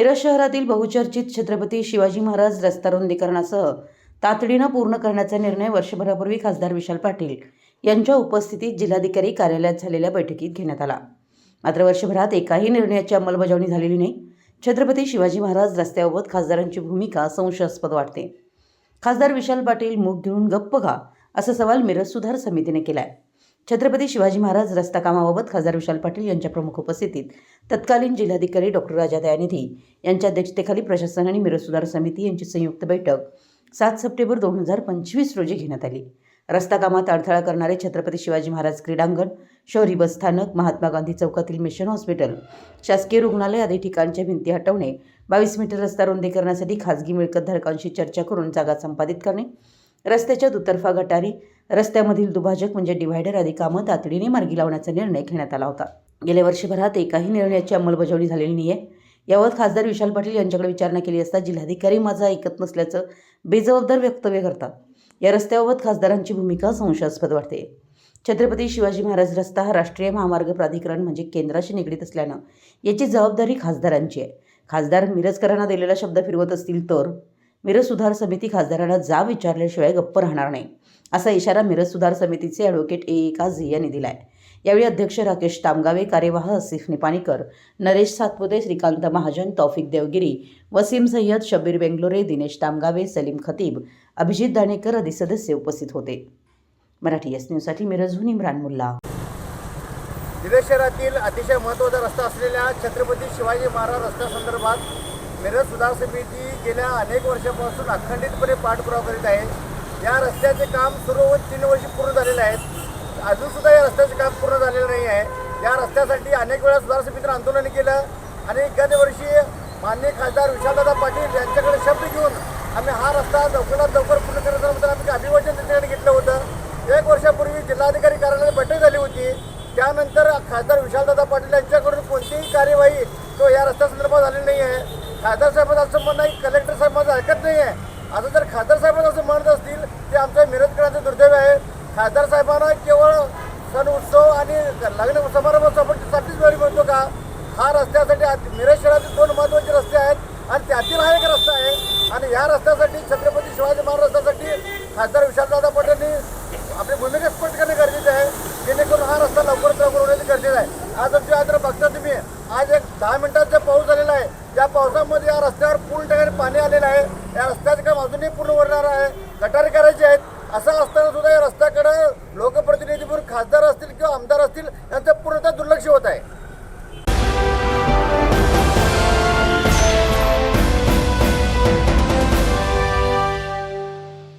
मिरज शहरातील बहुचर्चित छत्रपती शिवाजी महाराज रस्ता रुंदीकरणासह तातडीनं पूर्ण करण्याचा निर्णय वर्षभरापूर्वी खासदार विशाल पाटील यांच्या उपस्थितीत जिल्हाधिकारी कार्यालयात झालेल्या बैठकीत घेण्यात आला. मात्र वर्षभरात एकाही निर्णयाची अंमलबजावणी झालेली नाही. छत्रपती शिवाजी महाराज रस्त्याबाबत खासदारांची भूमिका संशयास्पद वाटते. खासदार विशाल पाटील मूग घेऊन गप्प का असा सवाल मिरज सुधार समितीने केला आहे छत्रपती शिवाजी महाराज रस्ता कामाबाबत खासदार विशाल पाटील यांच्या प्रमुख उपस्थितीत तत्कालीन जिल्हाधिकारी डॉक्टर राजा दयानिधी यांच्या अध्यक्षतेखाली प्रशासन आणि मिरज सुधार समिती यांची संयुक्त बैठक सात सप्टेंबर दोन हजार पंचवीस रोजी घेण्यात आली. रस्ता कामात अडथळा करणारे छत्रपती शिवाजी महाराज क्रीडांगण शहरी बसस्थानक महात्मा गांधी चौकातील मिशन हॉस्पिटल शासकीय रुग्णालय आदी ठिकाणच्या भिंती हटवणे बावीस मीटर रस्ता रुंदी करण्यासाठी खाजगी मिळकतधारकांशी चर्चा करून जागा संपादित करणे रस्त्याच्या दुतर्फा गटारी रस्त्यामधील दुभाजक म्हणजे डिव्हायडर आदी कामं तातडीने मार्गी लावण्याचा निर्णय घेण्यात आला होता. गेल्या वर्षभरात एकाही निर्णयाची अंमलबजावणी झालेली नाही आहे यावर खासदार विशाल पाटील यांच्याकडे विचारणा केली असता जिल्हाधिकारी माझा ऐकत नसल्याचं बेजबाबदार वक्तव्य करतात. या रस्त्याबाबत खासदारांची भूमिका संशयास्पद वाटते. छत्रपती शिवाजी महाराज रस्ता हा राष्ट्रीय महामार्ग प्राधिकरण म्हणजे केंद्राशी निगडीत असल्यानं याची जबाबदारी खासदारांची आहे. खासदार मिरजकरांना दिलेला शब्द फिरवत असतील तर मिरज सुधार समिती खासदारांना जा विचारल्याशिवाय गप्प राहणार नाही असा इशारा मिरज सुधार समितीचे ॲडव्होकेट ए. ए. काझी यांनी दिला आहे यावेळी अध्यक्ष राकेश तामगावे कार्यवाह असिफ निपाणीकर नरेश सातपुते श्रीकांत महाजन तौफिक देवगिरी वसीम सय्यद शबीर बेंगलोरे दिनेश तामगावे सलीम खतीब अभिजित दाणेकर आदी सदस्य उपस्थित होते. मराठी एस न्यूजसाठी मिरजहून इम्रान मुल्ला. मिरज शहरातील अतिशय महत्त्वाचा रस्ता असलेल्या छत्रपती शिवाजी महाराज रस्त्यासंदर्भात मिरज सुधार समिती गेल्या अनेक वर्षापासून अखंडितपणे पाठपुरावा करीत आहे. या रस्त्याचे काम सुरू होऊन तीन वर्षी पूर्ण झालेले आहेत. अजूनसुद्धा या रस्त्याचे काम पूर्ण झालेलं नाही आहे. या रस्त्यासाठी अनेक वेळा सुधार समितीनं आंदोलन केलं आणि एखाद्या वर्षी माननीय खासदार विशालदादा पाटील यांच्याकडे शब्द घेऊन आम्ही हा रस्ता लवकरात लवकर पूर्ण करण्याबद्दल आम्ही अभिवाचन त्यांच्याकडे घेतलं होतं. एक वर्षापूर्वी जिल्हाधिकारी कार्यालयात बैठक झाली होती. त्यानंतर खासदार विशालदादा पाटील यांच्याकडून कोणतीही कार्यवाही तो या रस्त्यासंदर्भात झालेली नाही आहे. खासदार साहेबांचं असं म्हणणं आहे कलेक्टर साहेब माझं ऐकत नाही आहे आता जर खासदार साहेबांना असं म्हणत असतील ते आमच्या मिरजकरांचं दुर्दैव आहे. खासदार साहेबांना केवळ सण उत्सव आणि लग्न समारंभासाठीच वेळ मिळतो का? हा रस्त्यासाठी मिरज शहरातील दोन महत्त्वाचे रस्ते आहेत आणि त्यातील हा एक रस्ता आहे. आणि या रस्त्यासाठी छत्रपती शिवाजी महाराज रस्त्यासाठी खासदार विशालदादा पटेलनी आपली भूमिका स्पष्ट करणे गरजेचं आहे. जेणेकरून हा रस्ता लवकरात लवकर होण्याची गरजेचं आहे आज आमच्या आज बघता तुम्ही आज एक दहा मिनिटाचा पाऊस झालेला आहे या पावसामध्ये या रस्त्यावर पूर्ण ठिकाणी पाणी आलेलं आहे. या रस्त्याचं काम अजूनही पूर्ण उरणार आहे. गटारी करायचे आहेत. असं असताना सुद्धा या रस्त्याकडे लोकप्रतिनिधी खासदार असतील किंवा आमदार असतील यांचं पूर्णतः दुर्लक्ष होत आहे.